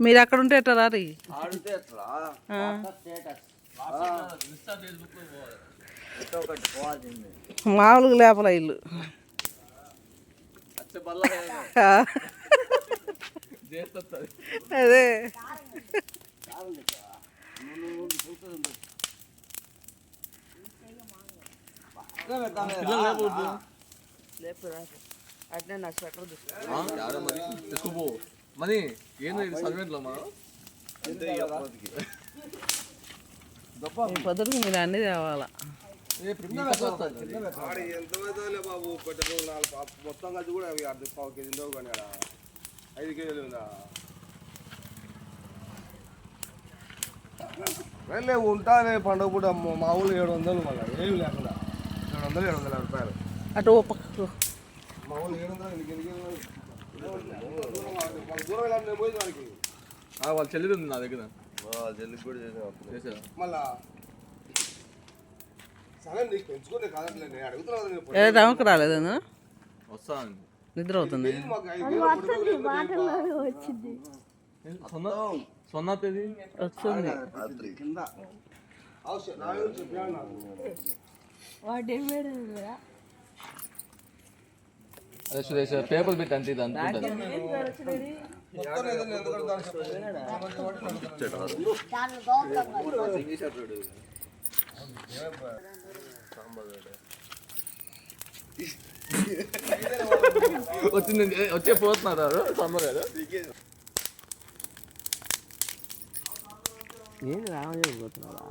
మీరు అక్కడ ఉంటే ఎట్లా? రారి మామూలుగా లేపల ఇల్లు. అదే. లేపురా. అట్నే నా స్వెటర్ తీసుకో మనీ ఏంది ఇది సర్వెంట్లో మనం ఈ పొద్దుకు మీరు అన్నీ తేవాలా? ఎంత పెద్దలే బాబు? మొత్తం కలిసి కూడా అవి అర్ధ పావు కేజీ ఉండవు కానీ ఆడ. ఐదు కేజీలు ఉందా? వెళ్ళే ఉంటానే పండుగ పూట. మా- మా ఊళ్ళో ఏడు వందలు మళ్ళీ. ఏమి లేకుండా. ఏడు వందలు ఏడు వందల రూపాయలు. అటు పక్కకు మా ఊళ్ళో ఏడు వందలు ఎనికి వాళ్ళ చెల్లిది ఉంది నా దగ్గర. జల్లి కూడా చేసాం చేసా మళ్ళా సరే నీకు పెంచుకునే కాదట్లే నేను అడుగుతున్నాను కదా నేను ఏ రమకు రాలేదను వస్తాను నిద్ర అవుతుంది. సొన్న? తేదీ? వస్తుంది. కింద. అదే సురేష్ పేపర్ పెట్టి అంతే ఇది అనుకుంటాను. వచ్చింది ఏ, వచ్చే పోతున్నారు సమ్మర్ కదా? ఏంది రామయ్య పోతున్నావా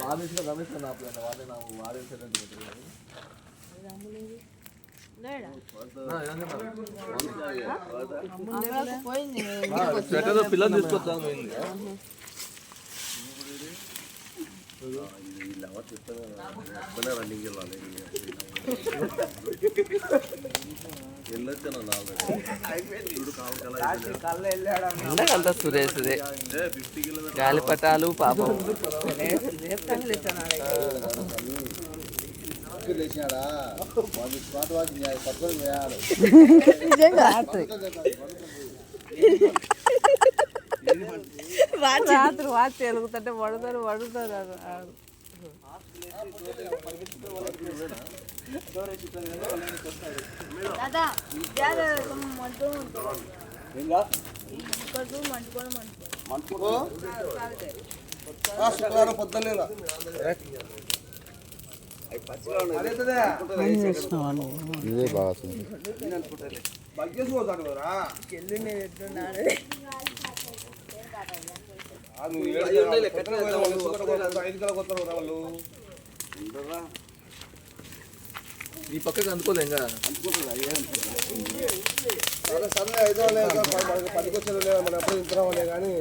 రామేష్ గారు రమేష్ గారు నా ప్లాన్ వాళ్ళే నా వాడే స్వెటర్ పిల్లలు తీసుకొచ్చాను పోయింది రన్నింగ్ వెళ్ళాలి వెళ్ళొచ్చాను కావాలి ఎండకంతా సురేష్దే. గాలిపటాలు పాపం వాళ్ళు స్మార్ట్ వాచ్ పట్టుకొని వేయాలి రాత్రి వాచి వెలుగుతుంటే పడుతారు పడుతారు ఆడు శుక్రవారం పొద్దున్నేలా ఇదే బాగా ఈ పక్కకి అందుకోలే ఇంకా సరే సరే ఐదు మనకి లేదా మనం ఎప్పుడు కానీ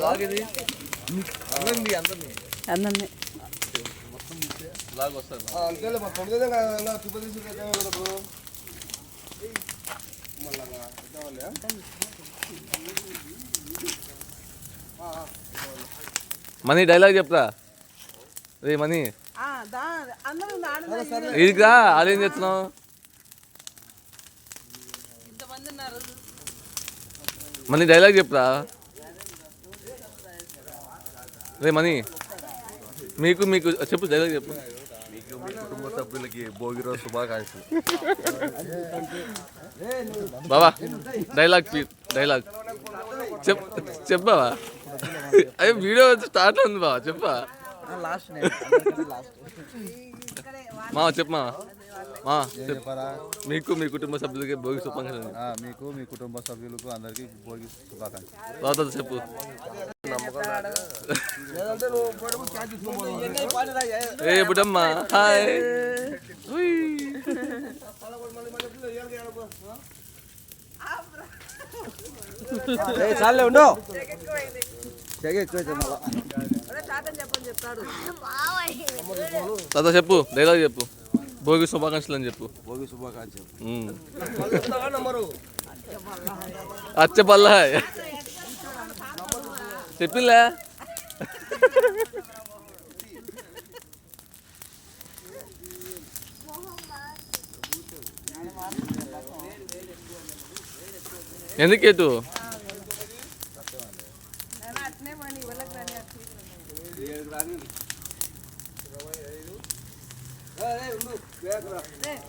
లాగేది అందరిది అందరినీ అందరినీ లాగ్ వస్తారు అంతేలే మా తొమ్మిది కదా మళ్ళా మనీ డైలాగ్ చెప్తా. రే మనీ. అందరూ ఇదిగా అదేం చేస్తున్నావు? ఇంతమంది ఉన్నారు మనీ డైలాగ్ చెప్తా. రే మనీ. మీకు మీకు చెప్పు డైలాగ్ చెప్పు. మీకు మీ కుటుంబ సభ్యులకి భోగి రోజు శుభాకాంక్షలు. బాబా డైలాగ్ డైలాగ్. చెప్ చెప్పావా అయ్యో వీడియో స్టార్ట్ ఉంది బావా చెప్పా. లాస్ట్ మావా చెప్పు మావా ఆ, ఏం చెప్పు. చెప్పారా మీకు మీ కుటుంబ సభ్యులకి భోగి శుభాకాంక్షలు. ఆ, మీకు మీ కుటుంబ సభ్యులకు అందరికీ భోగి శుభాకాంక్షలు. తర్వాత చెప్పు. ఏ బుడమ్మ హాయ్. ఉయ్. చాలే ఉండు తాత చెప్పు డైలాగ్ చెప్పు. భోగి శుభాకాంక్షలు అని చెప్పు. భోగి శుభాకాంక్షలు. ఉమ్.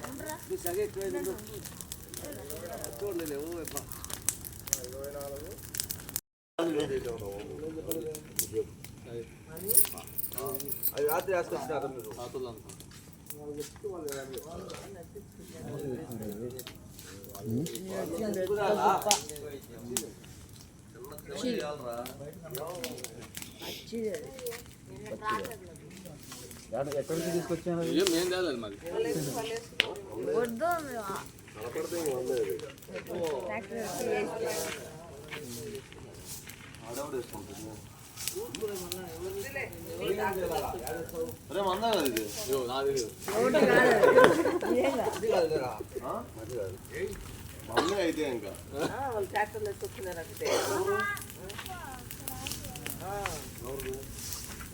నంబరు అచ్చ పల్ల చెప్పిలే ఎందుకు ఎటు అది రాత్రి వేసుకొచ్చినారు మీరు ఎక్కడి నుంచి తీసుకొచ్చాను అరే మందా కదా. ఇది అయ్యో, నాది ఇది. మందే అయితే ఇంకా.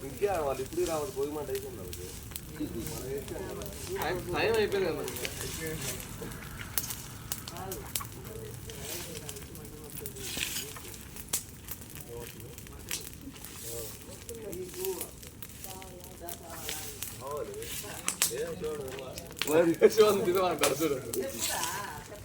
ఇంకే వాళ్ళు ఇప్పుడు రావాలి భోగి మాట అయిపోయింది టైం టైం అయిపోయింది కదా. శివాని తినమని కడుతుడు.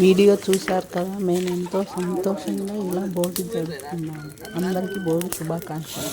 వీడియో చూశారు కదా మేము ఎంతో సంతోషంగా ఇలా భోగి జరుపుకున్నాము అందరికీ భోగి శుభాకాంక్షలు.